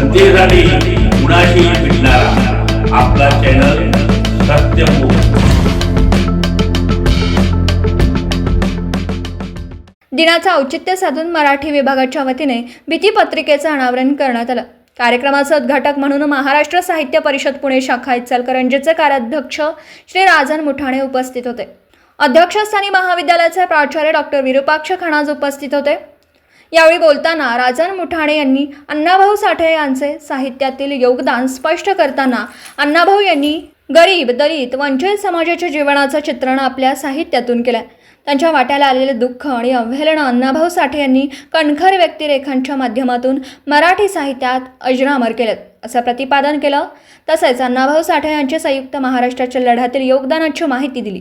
जनतेसाठी कुणाशी भेटणारा. आपला चॅनल दिनाचं औचित्य साधून मराठी विभागाच्या वतीने भीतीपत्रिकेचं अनावरण करण्यात आलं. कार्यक्रमाचं उद्घाटक म्हणून महाराष्ट्र साहित्य परिषद पुणे शाखा इचलकरंजीचे कार्याध्यक्ष श्री राजन मुठाणे उपस्थित होते. अध्यक्षस्थानी महाविद्यालयाचे प्राचार्य डॉक्टर विरुपाक्ष खणाज उपस्थित होते. यावेळी बोलताना राजन मुठाणे यांनी अण्णाभाऊ साठे यांचे साहित्यातील योगदान स्पष्ट करताना अण्णाभाऊ यांनी गरीब दलित वंचित समाजाच्या जीवनाचं चित्रण आपल्या साहित्यातून केलं त्यांच्या वाट्याला आलेले दुःख आणि अवहेलना अण्णाभाऊ साठे यांनी कणखर व्यक्तिरेखांच्या माध्यमातून मराठी साहित्यात अजरामर केलेत असं प्रतिपादन केलं. तसेच अण्णाभाऊ साठे यांच्या संयुक्त महाराष्ट्राच्या लढ्यातील योगदानाची माहिती दिली.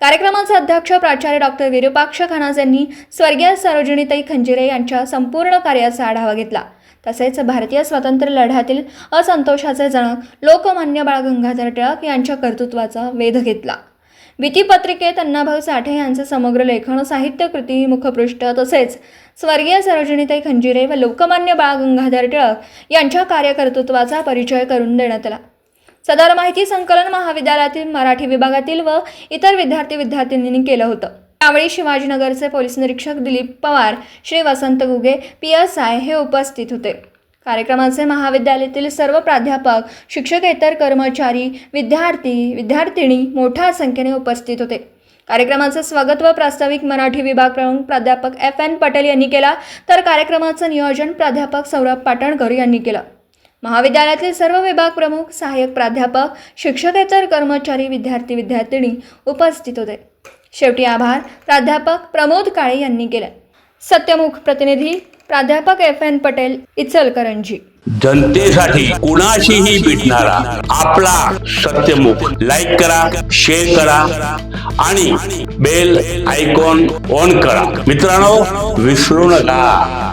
कार्यक्रमाचे अध्यक्ष प्राचार्य डॉक्टर विरुपाक्ष खनाज यांनी स्वर्गीय सरोजिनीताई खंजिरे यांच्या संपूर्ण कार्याचा आढावा घेतला. तसेच भारतीय स्वातंत्र्य लढ्यातील असंतोषाचे जनक लोकमान्य बाळ गंगाधर टिळक यांच्या कर्तृत्वाचा वेध घेतला. भीतीपत्रिकेत अण्णाभाऊ साठे यांचे समग्र लेखन साहित्य कृती मुखपृष्ठ तसेच स्वर्गीय सरोजिनीताई खंजिरे व लोकमान्य बाळ गंगाधर टिळक यांच्या कार्यकर्तृत्वाचा परिचय करून देण्यात आला. सदर माहिती संकलन महाविद्यालयातील मराठी विभागातील व इतर विद्यार्थी विद्यार्थिनींनी केलं होतं. त्यावेळी शिवाजीनगरचे पोलीस निरीक्षक Dilip Pawar Shri Vasant Guge P S I हे उपस्थित होते. कार्यक्रमाचे महाविद्यालयातील सर्व प्राध्यापक शिक्षकेतर कर्मचारी विद्यार्थी विद्यार्थिनी मोठ्या संख्येने उपस्थित होते. कार्यक्रमाचं स्वागत व प्रास्ताविक मराठी विभाग प्रमुख प्राध्यापक एफ एन पटेल यांनी केला. तर कार्यक्रमाचं नियोजन प्राध्यापक सौरभ पाटणकर यांनी केलं. महाविद्यालयातील सर्व विभाग प्रमुख सहाय्यक प्राध्यापक शिक्षकेतर कर्मचारी विद्यार्थी विद्यार्थिनी उपस्थित होते. शेवटी आभार प्राध्यापक प्रमोद काळे यांनी केले. सत्यमुख प्रतिनिधी प्राध्यापक एफ एन पटेल इचलकरंजी. जनतेसाठी कुणाशीही भेटणारा आपला सत्यमुख लाईक करा शेअर करा आणि बेल आयकॉन ऑन करा. मित्रांनो विसरू नका.